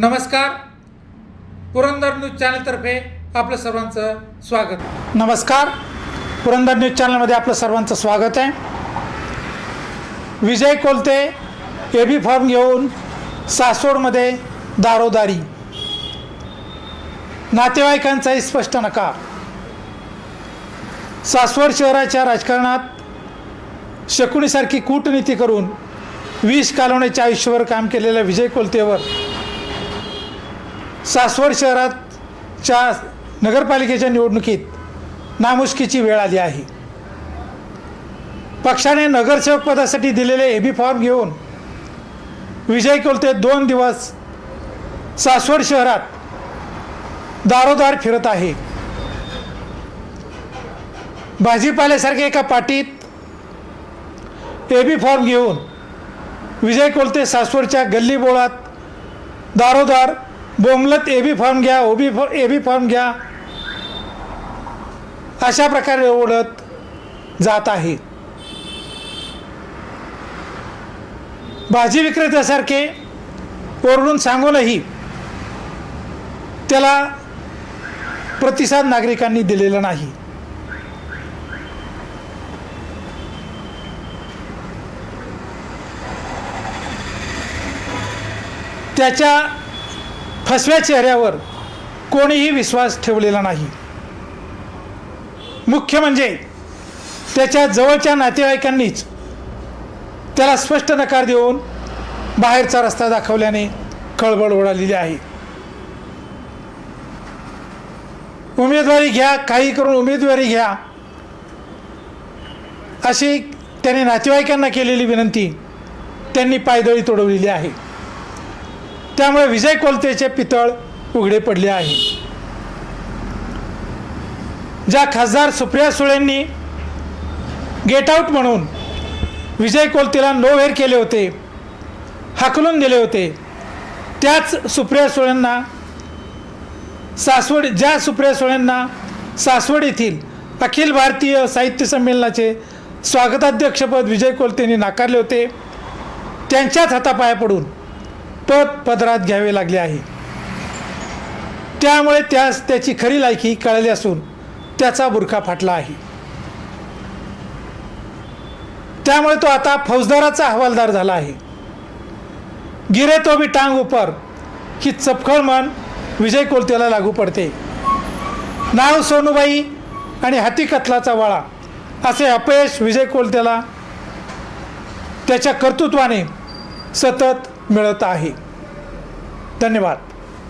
नमस्कार. पुरंदर न्यूज चॅनलतर्फे आपलं सर्वांचं स्वागत. नमस्कार. पुरंदर न्यूज चॅनलमध्ये आपलं सर्वांचं स्वागत आहे. विजय कोलते ए बी फॉर्म घेऊन सासवडमध्ये दारोदारी. नातेवाईकांचाही स्पष्ट नकार. सासवड शहराच्या राजकारणात शकुनीसारखी कूटनीती करून विष कालवण्याच्या आयुष्यावर काम केलेल्या विजय कोलतेवर सासवड शहरातच्या नगरपालिकेच्या निवडणुकीत नामुष्कीची वेळ आली आहे. पक्षाने नगरसेवक पदासाठी दिलेले ए बी फॉर्म घेऊन विजय कोलते दोन दिवस सासवड शहरात दारोदार फिरत आहे. भाजीपाल्यासारख्या एका पाटीत ए बी फॉर्म घेऊन विजय कोलते सासवडच्या गल्ली बोळात दारोदार बोमलत ए बी फॉर्म घ्या O B A B form घ्या. अशा प्रकारे ओढत जात आहे. भाजी विक्रेत्यासारखे ओरडून सांगूनही त्याला प्रतिसाद नागरिकांनी दिलेला नाही. त्याच्या फसव्या चेहऱ्यावर कोणीही विश्वास ठेवलेला नाही. मुख्य म्हणजे त्याच्या जवळच्या नातेवाईकांनीच त्याला स्पष्ट नकार देऊन बाहेरचा रस्ता दाखवल्याने खळबळ उडालेली आहे. उमेदवारी घ्या काही करून उमेदवारी घ्या अशी त्याने नातेवाईकांना केलेली विनंती त्यांनी पायदळी तोडवलेली आहे. त्यामुळे विजय कोलतेचे पितळ उघडे पडले आहे. ज्या खासदार सुप्रिया सुळेंनी गेट आऊट म्हणून विजय कोलतेला नो वेअर केले होते हाकलून दिले होते त्याच सुप्रिया सुळेंना सासवड ज्या सुप्रिया सुळेंना सासवड येथील अखिल भारतीय साहित्य संमेलनाचे स्वागताध्यक्षपद विजय कोलतेंनी नाकारले होते त्यांच्याच हातापाया पडून पद पदरात घ्यावे लागले आहे. त्यामुळे त्यास त्याची खरी लायकी कळली असून त्याचा बुरखा फाटला आहे. त्यामुळे तो आता फौजदाराचा हवालदार झाला आहे. गिरे तो बी टांग उपर ही चपखळ मन विजय कोलतेला लागू पडते. नाव सोनूबाई आणि हाती कथलाचा वाळा असे अपयश विजय कोलतेला त्याच्या कर्तृत्वाने सतत मिळत आहे. धन्यवाद.